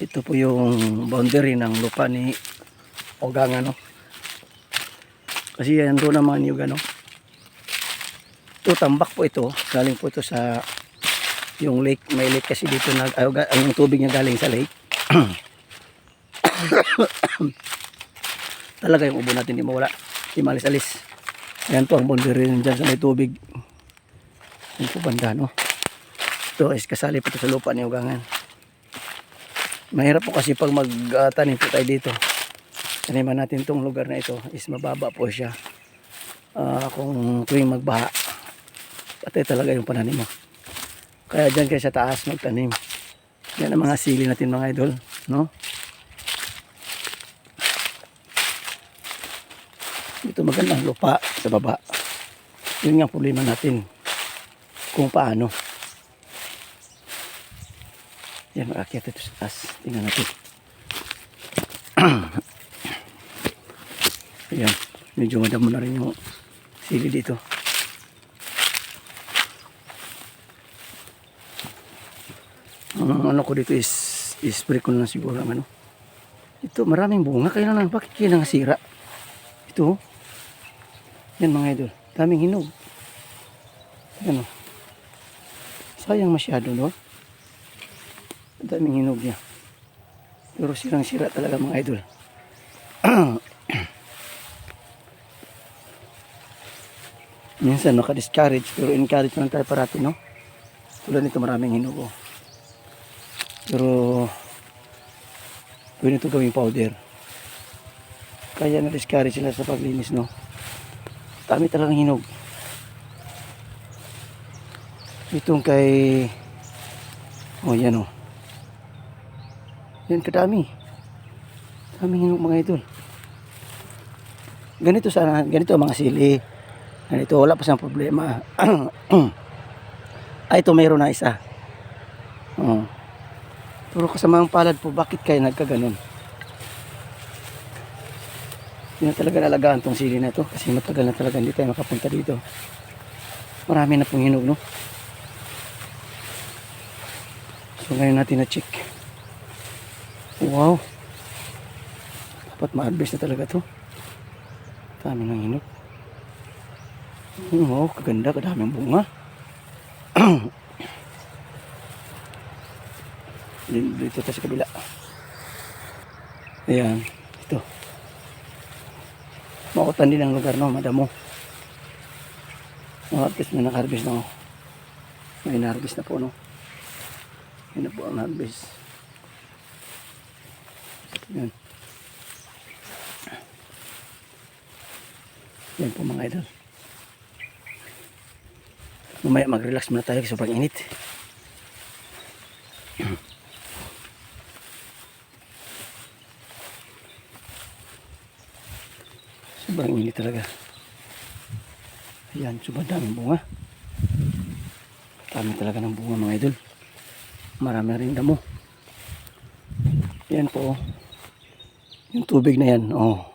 Ito po yung boundary ng lupa ni Ogang ano. Kasi yan doon naman yung ano. Ito tambak po ito. Galing po ito sa yung lake. May lake kasi dito na ay, ga- ang tubig niya galing sa lake. Talaga yung ubo natin di mawala. Di malis-alis. Ayan po ang boundary dyan sa may tubig. Yan po banda no. Ito is kasali po ito sa lupa ni Ugangan. Mahirap po kasi pag magtanim po tayo dito. Taniman natin tong lugar na ito is mababa po siya. Ah, kung tuwing magbaha. Patay talaga yung pananim mo. Kaya dyan kayo sa taas magtanim. Yan ang mga sili natin mga idol. No? Ito magandang lupa sa baba. Yun nga problema natin. Kung paano. Yan, makakyat ito sa taas. Tingnan natin. Ayan, medyo madamo na rin yung sili dito. Ang ano ko dito is spray ko na siguro ang ano. Ito, maraming bunga. Kaya lang, bakit kaya nangasira? Ito, yan mga idol. Daming hinog. Ano? Sayang masyado, no? Daming hinog niya. Pero sirang-sira talaga mga idol. Minsan naka-discourage pero encourage man tayo parati, no? Tulad nito maraming hinog, oh. Pero pwede ito gawing powder. Kaya na-discourage sila sa paglinis, no? Dami talagang hinog. Itong kay Oh, yan oh. Yan kadami. Daming hinog mga idol. Ganito sana, ganito mga sili. Ganito, wala pa siyang problema. Ay, ito mayroon na isa. Oh. Pero kasamang palad po, bakit kayo nagkaganon? Hindi na talaga nalagaan tong sili na ito kasi matagal na talaga hindi tayo makapunta dito. Marami na pong hinog, no? So ngayon natin na-check. Wow. Dapat ma-harvest na talaga to. Dami ng hinog. Wow, kaganda, kadaming bunga. Dito, tayo sa kabila. Ayan, ito. Makutan din ang lugar, no? Madamo. Na-harvest na, naka-harvest na. oh. May na-harvest na po, no? Yan na po ang harvest. Yan. Yan po mga idol. Mamaya mag-relax muna tayo kasi sobrang init. sobrang init talaga. Ayan, sobrang daming bunga. Dami talaga ng bunga mga idol marami rin damo yan po oh. Yung tubig na yan oh